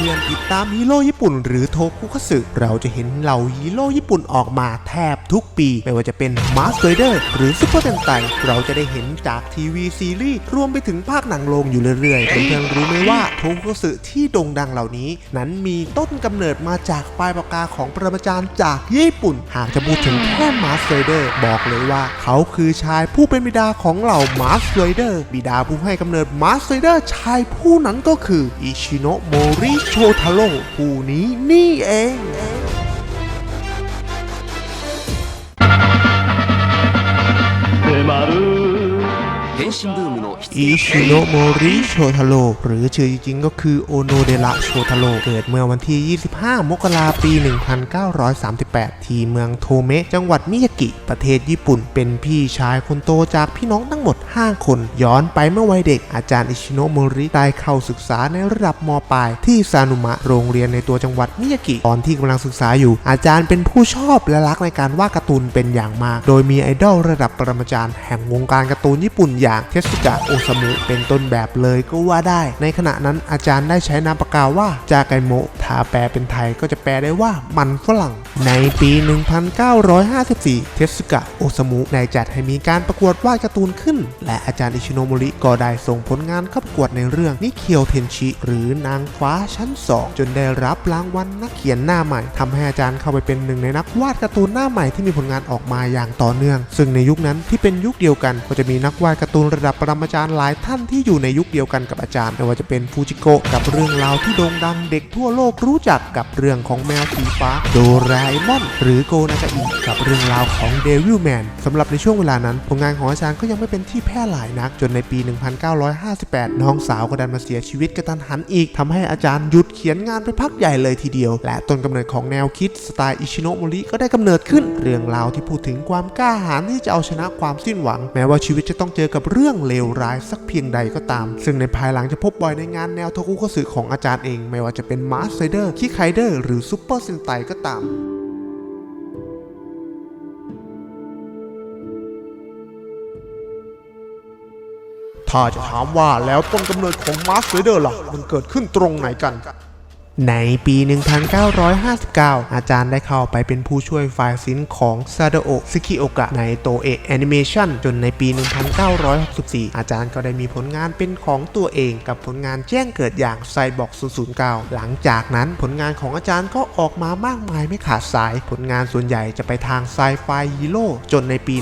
พื่อนๆติดตามฮีโร่ญี่ปุ่น หรือโทคุคัสึเราจะเห็นเหล่าฮีโร่ญี่ปุ่นออกมาแทบทุกปี ไม่ว่าจะเป็นมาสเ r เดอร์หรือซุปเปอร์เซนไตเราจะได้เห็นจากทีวีซีรีส์รวมไปถึงภาคหนังโรงอยู่เรื่อยๆเพื่อนๆรู้ไหมว่าโทคุคัสึที่โด่งดังเหล่านี้ นั้นมีต้นกำเนิดมาจากปลายปากกาของปรมาจารย์จากญี่ปุ่น หากจะพูดถึงแค่มาสเ r เดอร์บอกเลยว่า เขาคือชายผู้เป็นบิดาของเหล่ามาสเ r เดอร์บิดาผู้ให้กำเนิดมาสเ r เดอร์ชายผู้นั้นก็คืออิชิโนะโมริโชทาโร่ผู้นี้นี่เอง อิชิโนโมริโชทาโร่หรือชื่อจริงๆก็คือโอโนเดระโชทาโร่เกิดเมื่อวันที่ 25 มกราปี 1938 ที่เมืองโทเมะจังหวัดมิยากิ ประเทศญี่ปุ่น เป็นพี่ชายคนโตจากพี่น้องทั้งหมด 5 คน ย้อนไปเมื่อวัยเด็กอาจารย์อิชิโนโมริได้เข้าศึกษาในระดับมปลาย ที่ซานุมะโรงเรียนในตัวจังหวัดมิยากิตอนที่กำลังศึกษาอยู่ อาจารย์เป็นผู้ชอบและรักในการวาดการ์ตูนเป็นอย่างมาก โดยมีไอดอลระดับปรมาจารย์แห่งวงการการ์ตูนญี่ปุ่นอย่างเทสุกะโอซามุเป็นต้นแบบเลยก็ว่าได้ ในขณะนั้นอาจารย์ได้ใช้นามปากกาว่าจากไกโมะถ้าแปลเป็นไทยก็จะแปลได้ว่ามันฝรั่ง ในปี 1954 เทสึกะ โอซามุได้จัดให้มีการประกวดวาดการ์ตูนขึ้น และอาจารย์อิชิโนโมริก็ได้ส่งผลงานเข้าประกวดในเรื่องนิเคียวเทนชิ หรือนางฟ้าชั้น 2 จนได้รับรางวัลนักเขียนหน้าใหม่ทำให้อาจารย์เข้าไปเป็นหนึ่งในนักวาดการ์ตูนหน้าใหม่ที่มีผลงานออกมาอย่างต่อเนื่อง ซึ่งในยุคนั้นที่เป็นยุคเดียวกัน ก็จะมีนักวาดการ์ตูนระดับปรมาจารย์หลายท่านที่อยู่ในยุคเดียวกันกับอาจารย์ไม่ว่าจะเป็นฟูจิโกะกับเรื่องราวที่โด่งดังเด็กทั่วโลกรู้จักกับเรื่องของแมวสีฟ้าโดรามอน หรือโกนากาอิกับเรื่องราวของเดวิลแมนสำหรับในช่วงเวลานั้น ผลงานของอาจารย์ก็ยังไม่เป็นที่แพร่หลายนัก จนในปี 1958 น้องสาวก็ดันมาเสียชีวิตกระทันหันอีกทำให้อาจารย์หยุดเขียนงานไปพักใหญ่เลยทีเดียว และต้นกำเนิดของแนวคิดสไตล์อิชิโนะโมริก็ได้กำเนิดขึ้น เรื่องราวที่พูดถึงความกล้าหาญที่จะเอาชนะความสิ้นหวัง แม้ว่าชีวิตจะต้องเจอกับเรื่องเลวร้ายสักเพียงใดก็ตาม ซึ่งในภายหลังจะพบบ่อยในงานแนวโทคุคัตสึของอาจารย์เอง ไม่ว่าจะเป็นมาร์สไ r เดอร์คิไคเดอร์หรือซูเปอร์เซนไตก็ตาม ถ้าจะถามว่าแล้วต้นกำเนิดของมาสเวเดอร์ล่ะ มันเกิดขึ้นตรงไหนกัน ในปี 1959 อาจารย์ได้เข้าไปเป็นผู้ช่วยฝ่ายศิลป์ของซาโดโอะซึคิโอกะในโตเอะแอนิเมชันจนในปี 1964 อาจารย์ก็ได้มีผลงานเป็นของตัวเองกับผลงานแจ้งเกิดอย่างไซบอก 009 หลังจากนั้นผลงานของอาจารย์ก็ออกมามากมายไม่ขาดสาย ผลงานส่วนใหญ่จะไปทางไซไฟฮีโร่จนในปี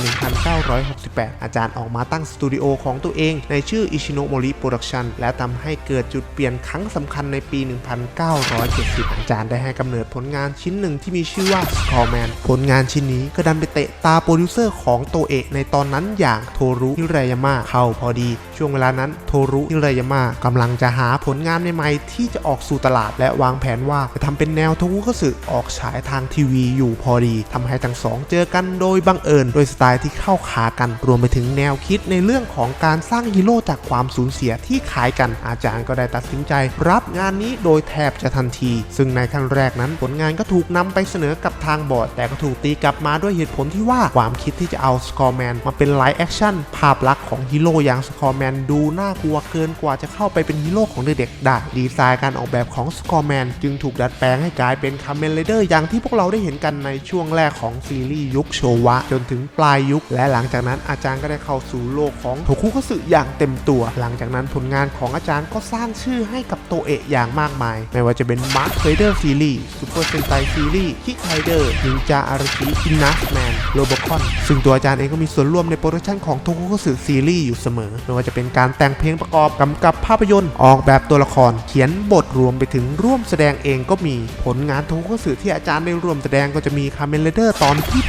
1968 อาจารย์ออกมาตั้งสตูดิโอของตัวเอง ในชื่ออิชิโนโมริโปรดักชันและทำให้เกิดจุดเปลี่ยนครั้งสำคัญในปี 1900 2570 จารย์ได้ให้กำเนิดผลงานชิ้นหนึ่งที่มีชื่อว่า Scoreman ผลงานชิ้นนี้ก็ดันไปเตะตาโปรดิวเซอร์ของโตเอะในตอนนั้นอย่างโทรุฮิเรยามะเข้าพอดี ช่วงเวลานั้นโทรุฮิเรยามะกำลังจะหาผลงานใหม่ๆที่จะออกสู่ตลาดและวางแผนว่าจะทำเป็นแนวทงุกขสึออกฉายทางทีวีอยู่พอดีทำให้ทั้งสองเจอกันโดยบังเอิญ โดยสไตล์ที่เข้าขากันรวมไปถึงแนวคิดในเรื่องของการสร้างฮีโร่จากความสูญเสียที่ขายกันอาจารย์ก็ได้ตัดสินใจ รับงานนี้โดยแทบจะทันที ซึ่งในขั้นแรกนั้นผลงานก็ถูกนำไปเสนอกับทางบอร์ด แต่ก็ถูกตีกลับมาด้วยเหตุผลที่ว่าความคิดที่จะเอาสกอร์แมนมาเป็นไลฟ์แอคชั่นภาพลักษณ์ของฮีโร่อย่างสกอร์แมนดูน่ากลัวเกินกว่าจะเข้าไปเป็นฮีโร่ของเด็กๆได้ดีไซน์การออกแบบของสกอร์แมนจึงถูกดัดแปลงให้กลายเป็นคาเมนไรเดอร์อย่างที่พวกเราได้เห็นกันในช่วงแรกของซีรีส์ยุคโชวะ จนถึงปลายยุค และหลังจากนั้นอาจารย์ก็ได้เข้าสู่โลกของโทคุคัสึอย่างเต็มตัว หลังจากนั้นผลงานของอาจารย์ก็สร้างชื่อให้กับโตเอะอย่างมากมาย ไม่ว่าจะเป็นมาร์คเฟเดอร์ซีรีส์ซูเปอร์เซนไตซีรีส์คิกไฮเดอร์นินจาอาราชิอินนัสแมนโรบคอนซึ่งตัวอาจารย์เองก็มีส่วนร่วมในโปรดักชันของโทคุคัตสึซีรีส์อยู่เสมอไม่ว่าจะเป็นการแต่งเพลงประกอบกำกับภาพยนตร์ออกแบบตัวละคร เขียนบทรวมไปถึงร่วมแสดงเองก็มีผลงานโทคุคัตสึที่อาจารย์ได้ร่วมแสดงก็จะมีคาเมนเลเดอร์ตอนที่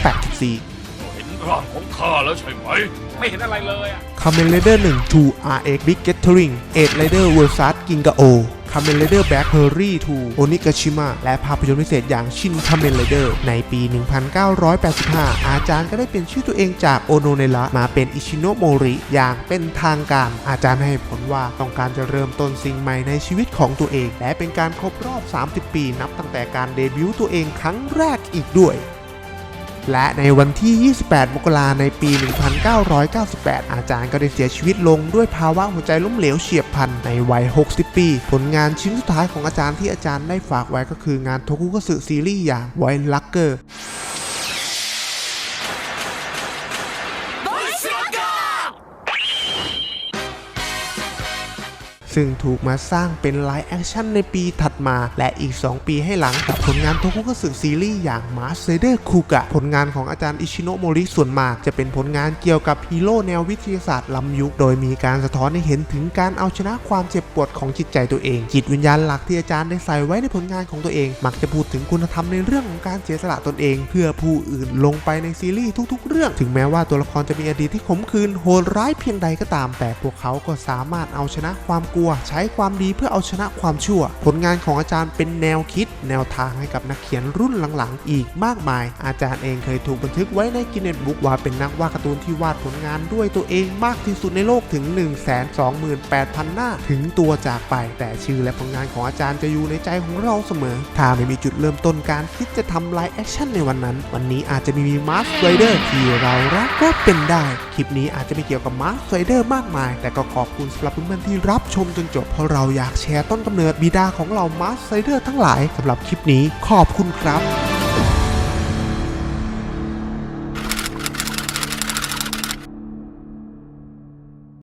84เห็นร่างของข้าแล้วใช่ไหม ไม่เห็นอะไรเลยอะคาเมนเลเดอร์1 2 RX Big Gathering 8 Rider vs Gingao คาเมนเลเดอร์แบ็คเฮอรี่2โอนิกาชิมะและภาพยนตร์พิเศษอย่างชินคาเมนเลเดอร์ในปี 1985 อาจารย์ก็ได้เปลี่ยนชื่อตัวเองจากโอโนเนระมาเป็นอิชิโนโมริอย่างเป็นทางการ อาจารย์ให้ผลว่าต้องการจะเริ่มต้นสิ่งใหม่ในชีวิตของตัวเอง และเป็นการครบรอบ 30 ปี นับตั้งแต่การเดบิวต์ตัวเองครั้งแรกอีกด้วย และในวันที่ 28 มกราในปี 1998 อาจารย์ก็ได้เสียชีวิตลงด้วยภาวะหัวใจล้มเหลวเฉียบพลันในวัย 60 ปี ผลงานชิ้นสุดท้ายของอาจารย์ที่อาจารย์ได้ฝากไว้ก็คืองานโทคุกสึซีรีส์อย่างไวลักเกอร์ ซึ่งถูกมาสร้างเป็นไลฟ์แอคชั่นในปีถัดมา และอีก 2 ปีให้หลังกับผลงานโทคุกสึซีรีส์อย่างมาสเ r อร์คูกะผลงานของอาจารย์อิชิโนะโมริส่วนมาก จะเป็นผลงานเกี่ยวกับฮีโร่แนววิทยาศาสตร์ล้ำยุค โดยมีการสะท้อนให้เห็นถึงการเอาชนะความเจ็บปวดของจิตใจตัวเอง จิตวิญญาณหลักที่อาจารย์ได้ใส่ไว้ในผลงานของตัวเอง มักจะพูดถึงคุณธรรมในเรื่องของการเสียสละตนเอง เพื่อผู้อื่นลงไปในซีรีส์ทุก ๆ เรื่อง ถึงแม้ว่าตัวละครจะมีอดีตที่ขมขื่นโหดร้ายเพียงใดก็ตาม แต่พวกเขาก็สามารถเอาชนะความกลัวใช้ความดีเพื่อเอาชนะความชั่ว ผลงานของอาจารย์เป็นแนวคิด แนวทางให้กับนักเขียนรุ่นหลังๆ อีกมากมาย อาจารย์เองเคยถูกบันทึกไว้ในกินเน็ตบุ๊กว่าเป็นนักวาดการ์ตูนที่วาดผลงานด้วยตัวเองมากที่สุดในโลกถึง 128,000 หน้า ถึงตัวจากไป แต่ชื่อและผลงานของอาจารย์จะอยู่ในใจของเราเสมอ ถ้าไม่มีจุดเริ่มต้นการคิดจะทำไลฟ์แอคชั่นในวันนั้น วันนี้อาจจะไมมีมาร์สไรเดอร์ที่เรารักก็เป็นได้ คลิปนี้อาจจะไม่เกี่ยวกับมาร์สไรเดอร์มากมาย แต่ก็ขอบคุณสำหรับเพื่อนๆที่รับชมจนจบเพราะเราอยากแชร์ต้นกำเนิดบิดาของเรามาร์สไซเดอร์ทั้งหลายสำหรับคลิปนี้ขอบคุณครับ